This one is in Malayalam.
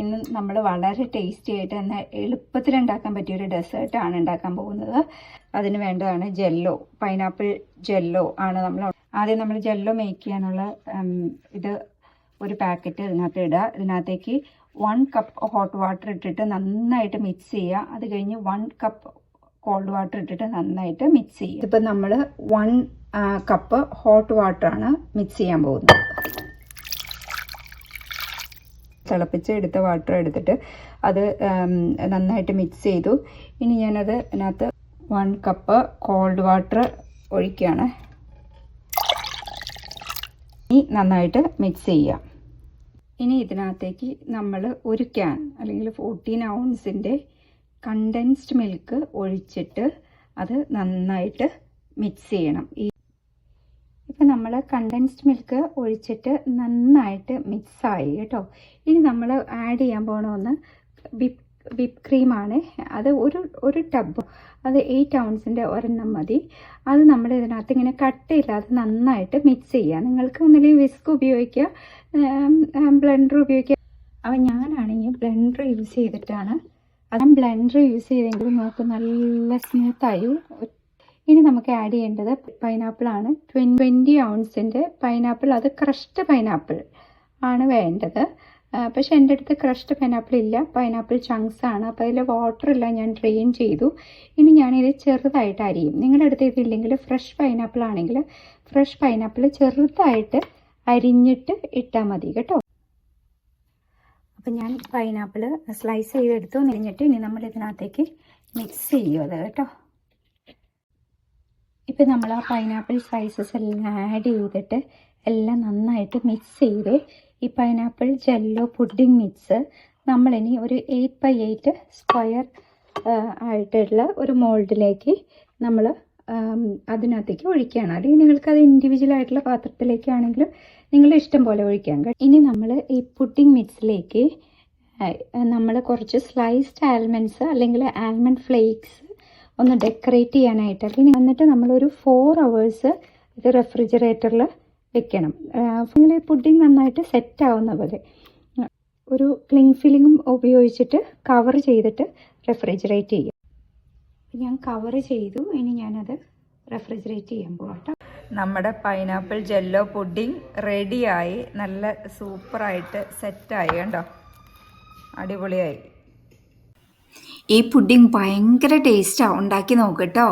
ഇന്ന് നമ്മൾ വളരെ ടേസ്റ്റി ആയിട്ട് തന്നെ എളുപ്പത്തിൽ ഉണ്ടാക്കാൻ പറ്റിയ ഒരു ഡെസേർട്ടാണ് ഉണ്ടാക്കാൻ പോകുന്നത്. അതിന് വേണ്ടതാണ് ജെല്ലോ പൈനാപ്പിൾ ജെല്ലോ ആണ് നമ്മൾ ആദ്യം നമ്മൾ ജെല്ലോ മേക്ക് ചെയ്യാനുള്ള ഇത് ഒരു പാക്കറ്റ് ഇതിനകത്ത് ഇടുക. ഇതിനകത്തേക്ക് വൺ കപ്പ് ഹോട്ട് വാട്ടർ ഇട്ടിട്ട് നന്നായിട്ട് മിക്സ് ചെയ്യുക. അത് കഴിഞ്ഞ് വൺ കപ്പ് കോൾഡ് വാട്ടർ ഇട്ടിട്ട് നന്നായിട്ട് മിക്സ് ചെയ്യുക. ഇതിപ്പോൾ നമ്മൾ വൺ കപ്പ് ഹോട്ട് വാട്ടറാണ് മിക്സ് ചെയ്യാൻ പോകുന്നത്. തിളപ്പിച്ച് എടുത്ത വാട്ടർ എടുത്തിട്ട് അത് നന്നായിട്ട് മിക്സ് ചെയ്തു. ഇനി ഞാനത് അതിനകത്ത് വൺ കപ്പ് കോൾഡ് വാട്ടർ ഒഴിക്കുകയാണ്. ഇനി നന്നായിട്ട് മിക്സ് ചെയ്യാം ഇനി ഇതിനകത്തേക്ക് നമ്മൾ ഒരു ക്യാൻ അല്ലെങ്കിൽ ഫോർട്ടീൻ ഔൺസിന്റെ കണ്ടൻസ്ഡ് മിൽക്ക് ഒഴിച്ചിട്ട് അത് നന്നായിട്ട് മിക്സ് ചെയ്യണം. ഈ നമ്മൾ കണ്ടൻസ്ഡ് മിൽക്ക് ഒഴിച്ചിട്ട് നന്നായിട്ട് മിക്സായി കേട്ടോ. ഇനി നമ്മൾ ആഡ് ചെയ്യാൻ പോകണമെന്ന് വിപ്പ് വിപ്പ് ക്രീമാണ് അത് ഒരു ഒരു ടബ് അത് എയ്റ്റ് ഔൺസിന്റെ ഒരെണ്ണം മതി. അത് നമ്മൾ ഇതിനകത്ത് ഇങ്ങനെ കട്ടയില്ലാതെ നന്നായിട്ട് മിക്സ് ചെയ്യുക നിങ്ങൾക്ക് ഒന്നുകിൽ വിസ്ക് ഉപയോഗിക്കുക ബ്ലെൻഡർ ഉപയോഗിക്കുക അപ്പം ഞാനാണെങ്കിൽ ബ്ലെൻഡർ യൂസ് ചെയ്തിട്ടാണ്. അത് ബ്ലെൻഡർ യൂസ് ചെയ്തെങ്കിൽ നമുക്ക് നല്ല സ്മൂത്തായി ഇനി നമുക്ക് ആഡ് ചെയ്യേണ്ടത് പൈനാപ്പിൾ ആണ്. ട്വന്റി ഔൺസിന്റെ പൈനാപ്പിൾ അത് ക്രഷ്ഡ് പൈനാപ്പിൾ ആണ് വേണ്ടത്. പക്ഷേ എന്റെ അടുത്ത് ക്രഷ്ഡ് പൈനാപ്പിൾ ഇല്ല. പൈനാപ്പിൾ ചങ്ക്സ് ആണ്. അപ്പോൾ അതിൽ വാട്ടർ ഇല്ല ഞാൻ ഡ്രെയിൻ ചെയ്തു. ഇനി ഞാനിത് ചെറുതായിട്ട് അരിയും നിങ്ങളുടെ അടുത്ത് ഇതില്ലെങ്കിൽ ഫ്രഷ് പൈനാപ്പിൾ ആണെങ്കിൽ ഫ്രഷ് പൈനാപ്പിൾ ചെറുതായിട്ട് അരിഞ്ഞിട്ട് ഇട്ടാൽ മതി കേട്ടോ. അപ്പം ഞാൻ പൈനാപ്പിൾ സ്ലൈസ് ചെയ്തെടുത്തു. നിരിഞ്ഞിട്ട് ഇനി നമ്മൾ ഇതിനകത്തേക്ക് മിക്സ് ചെയ്യും അത് കേട്ടോ. ഇപ്പം നമ്മൾ ആ പൈനാപ്പിൾ സ്ലൈസസ് എല്ലാം ആഡ് ചെയ്തിട്ട് എല്ലാം നന്നായിട്ട് മിക്സ് ചെയ്ത് ഈ പൈനാപ്പിൾ ജെല്ലോ പുഡിംഗ് മിക്സ് നമ്മളിനി ഒരു എയ്റ്റ് ബൈ എയ്റ്റ് സ്ക്വയർ ആയിട്ടുള്ള ഒരു മോൾഡിലേക്ക് നമ്മൾ അതിനകത്തേക്ക് ഒഴിക്കുകയാണ്. അല്ലെങ്കിൽ നിങ്ങൾക്കത് ഇൻഡിവിജ്വൽ ആയിട്ടുള്ള പാത്രത്തിലേക്കാണെങ്കിലും നിങ്ങളുടെ ഇഷ്ടം പോലെ ഒഴിക്കാം ഇനി നമ്മൾ ഈ പുഡിംഗ് മിക്സിലേക്ക് നമ്മൾ കുറച്ച് സ്ലൈസ്ഡ് ആൽമണ്ട്സ് അല്ലെങ്കിൽ ആൽമണ്ട് ഫ്ലേക്സ് ഒന്ന് ഡെക്കറേറ്റ് ചെയ്യാനായിട്ട്. അല്ലെങ്കിൽ എന്നിട്ട് നമ്മളൊരു ഫോർ അവേഴ്സ് ഇത് റെഫ്രിജറേറ്ററിൽ വെക്കണം. ഇങ്ങനെ പുഡിംഗ് നന്നായിട്ട് സെറ്റ് ആവുന്ന പോലെ. ഒരു ക്ലിങ് ഫിലിങ്ങും ഉപയോഗിച്ചിട്ട് കവർ ചെയ്തിട്ട് റെഫ്രിജറേറ്റ് ചെയ്യും. ഞാൻ കവർ ചെയ്തു. ഇനി ഞാനത് റെഫ്രിജറേറ്റ് ചെയ്യാൻ പോകട്ടെ. നമ്മുടെ പൈനാപ്പിൾ ജെല്ലോ പുഡിംഗ് റെഡിയായി നല്ല സൂപ്പറായിട്ട് സെറ്റായി കണ്ടോ? അടിപൊളിയായി. ഈ പുഡിംഗ് ഭയങ്കര ടേസ്റ്റാണ് ഉണ്ടാക്കി നോക്ക് കേട്ടോ.